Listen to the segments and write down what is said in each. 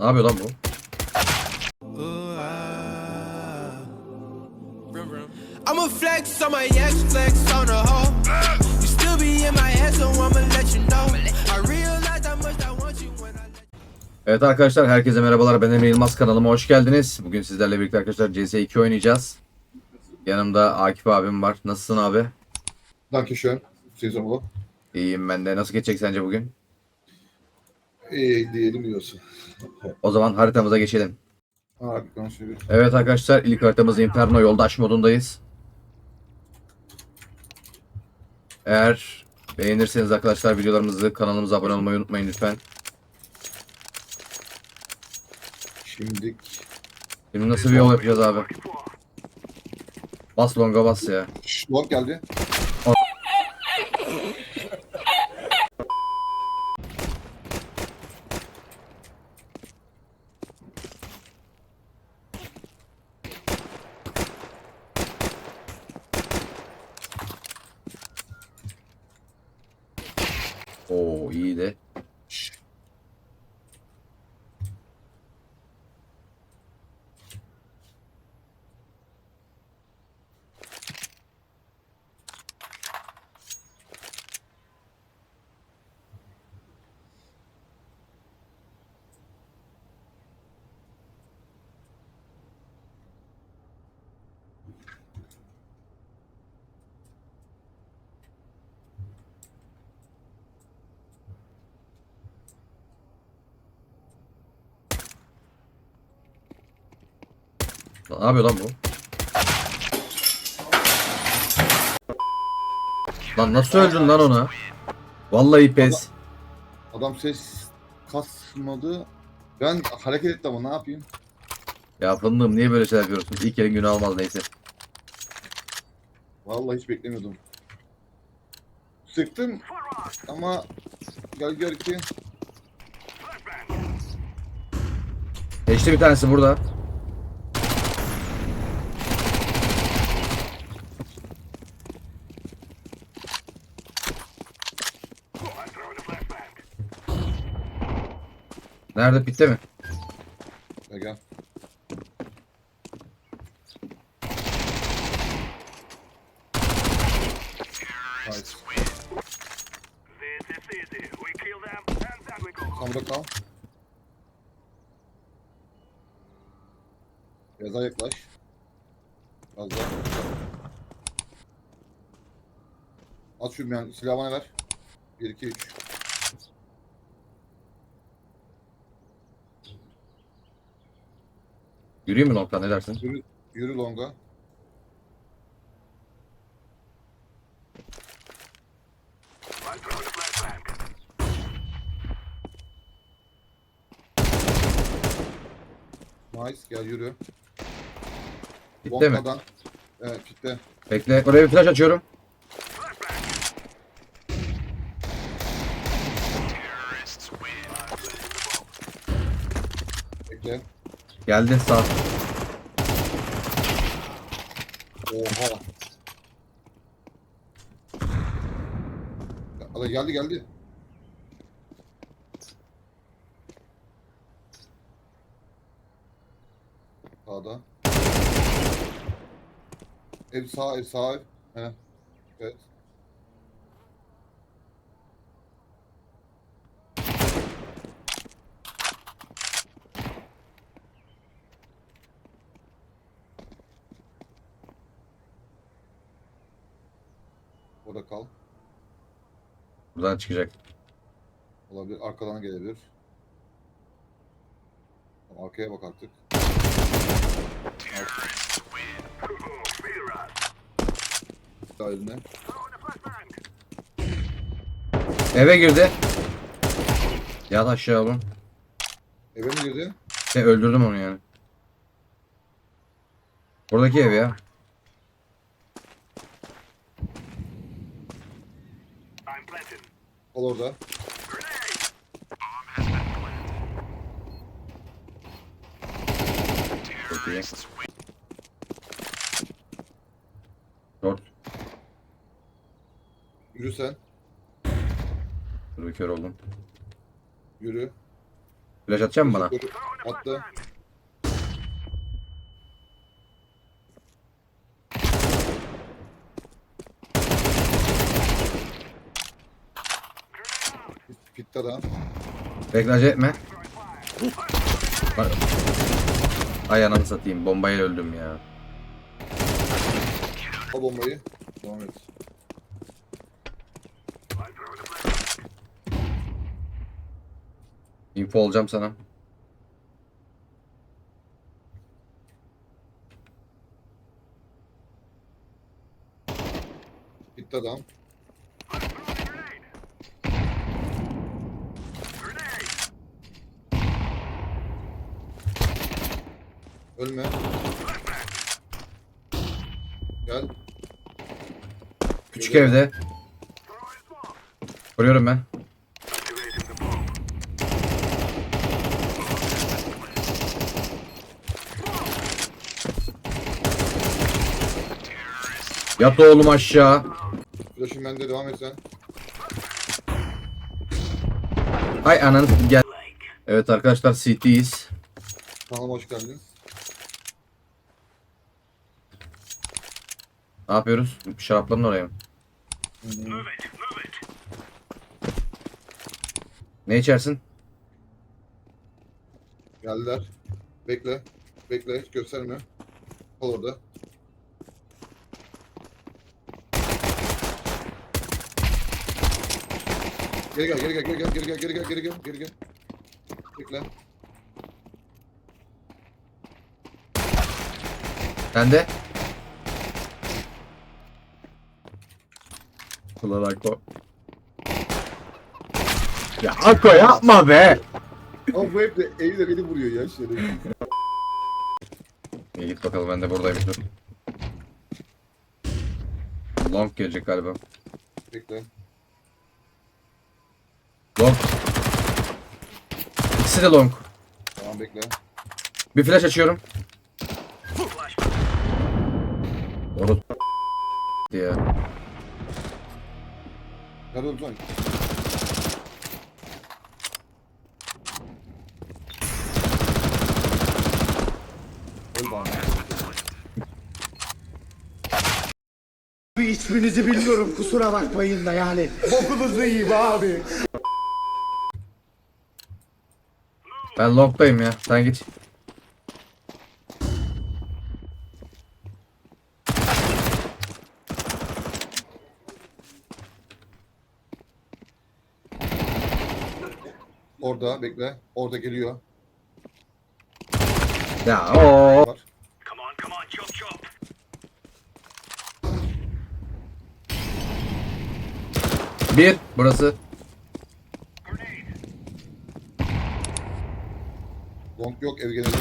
Ne yapıyor lan bu? I'ma flex on my ex, flex on the hoe. You still be in my head, so I'ma let you know. I realize how much I want you when I let Evet arkadaşlar herkese merhabalar. Ben Emre Yılmaz kanalıma hoş geldiniz. Bugün sizlerle birlikte arkadaşlar CS2 oynayacağız. Yanımda Akif abim var. Nasılsın abi? Dankeschön. Sezon İyiyim ben de. Nasıl geçecek sence bugün? İyi diyelim diyorsun. O zaman haritamıza geçelim. Abi konuşuyoruz. Evet arkadaşlar ilk haritamız Inferno yoldaş modundayız. Eğer beğenirseniz arkadaşlar videolarımızı kanalımıza abone olmayı unutmayın lütfen. Şimdilik Şimdi nasıl bir yol yapacağız abi? Bas longa bas ya. Long geldi. Ne yapıyor lan bu? Lan nasıl öldün lan ona? Vallahi pes. Adam ses kasmadı. Ben hareket ettim ama ne yapayım? Ya fındığım niye böyle şeyler yapıyorsun? İlk yerin günü almaz neyse. Vallahi hiç beklemiyordum. Sıktım ama gel gör ki Geçti bir tanesi burada. Nerede bitti mi? gel gel. Nice. Sen burada kal. Biraz daha yaklaş. Biraz daha. At şu yani silahı bana ver. 1 2 3. Yürüyeyim mi nokta ne dersin? Yürü, yürü longa. Nice gel yürü. Bitti mi? Longadan. Evet bitti. Bekle. Oraya bir flash açıyorum. Bekle. Geldi sağ. Oha. Hadi geldi geldi. Sağda. Ev sağ, ev sağ ev. Evet. Orada kal. Buradan çıkacak. Olabilir. Arkadan gelebilir. Tamam, Arkaya bak artık. Eline. Eve girdi. Yat aşağı oğlum. Eve mi girdi? E, öldürdüm onu yani. Buradaki ev ya. Kal orada. Çok iyi. Dört. Yürü sen. Dur bir kör oldum. Yürü. Flash atacak mısın bana? Attı. Pitta da. Bekle acele etme. Bak. Ay ananı satayım. Bombaya öldüm ya. Al bombayı. Devam et. Info olacağım sana. Pitta da. Ölme. Gel. Küçük evde. Vuruyorum ben. Yat oğlum aşağı. Flash'ın bende devam et sen. Ay ananı gel. Evet arkadaşlar CT'yiz. Kanalıma hoş geldin. Ne yapıyoruz? Şarapların oraya mı? Ne içersin? Geldiler. Bekle. Bekle. Hiç gösterme. Kal orada. Geri gel, geri gel, geri gel, geri gel, geri gel, geri gel, geri gel. Bekle. Sen de? Ulan Akko. Ya Akko yapma be. Ama bu hep de evi beni vuruyor ya şöyle. İyi git bakalım ben de buradayım dur. Long gelecek galiba. Bekle. Long. İkisi de long. Tamam bekle. Bir flash açıyorum. Doğru. Ya. Oldun? Öl bana. İsminizi bilmiyorum kusura bakmayın da yani. Bokunuzu yiyeyim abi. Ben long'dayım ya. Sen git. Orada bekle. Orada geliyor. Ya o. Var. Bir. Burası. Long yok ev genelde.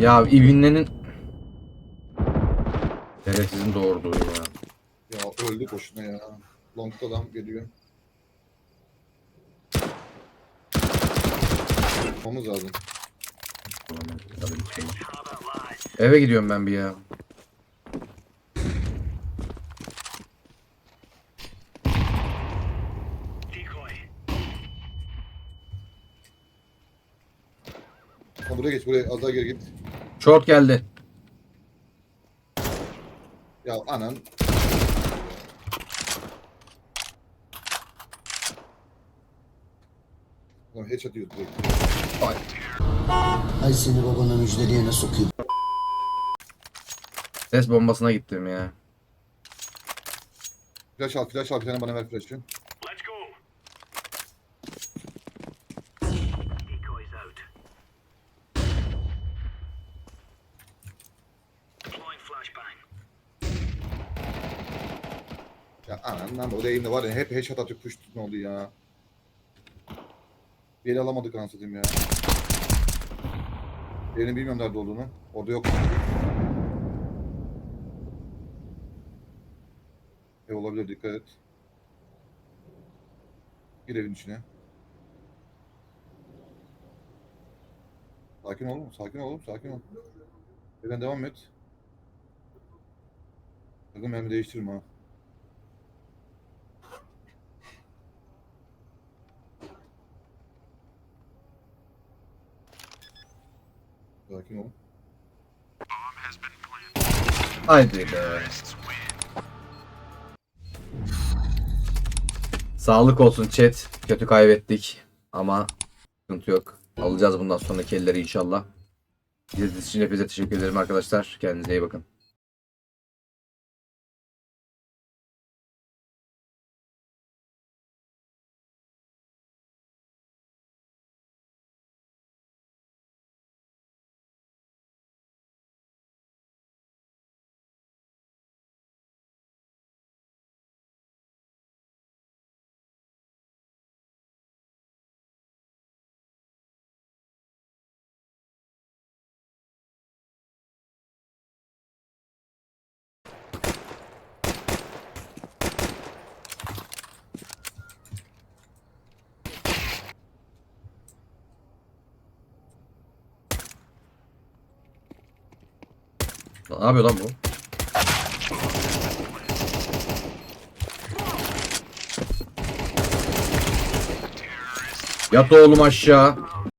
Ya İbinle'nin Şerefsizin doğurduğu ya. Ya öldü boşuna ya. Long'da adam geliyor. Yapmamız lazım. Eve gidiyorum ben bir ya. Ha, buraya geç buraya az daha geri git. Short geldi. Ya anan. Lan headshot yiyor direkt. Ay seni babana müjdeleyene sokayım. Ses bombasına gittim ya. Flash al flash al bir tane bana ver flash'ı. Anan lan o da elimde var ya hep headshot atıyor push ne oldu ya. Bir ele alamadık anasını ya. Yerini bilmiyorum nerede olduğunu. Orada yok. Ev olabilir dikkat et. Gir evin içine. Sakin ol, sakin ol, sakin ol. Evden devam et. Sakın mermi değiştirme ha. Sakin ol. Haydi be. Sağlık olsun chat. Kötü kaybettik. Ama sıkıntı yok. Alacağız bundan sonraki elleri inşallah. İzlediğiniz için hepinize teşekkür ederim arkadaşlar. Kendinize iyi bakın. Ne yapıyor lan bu? Yat oğlum aşağı.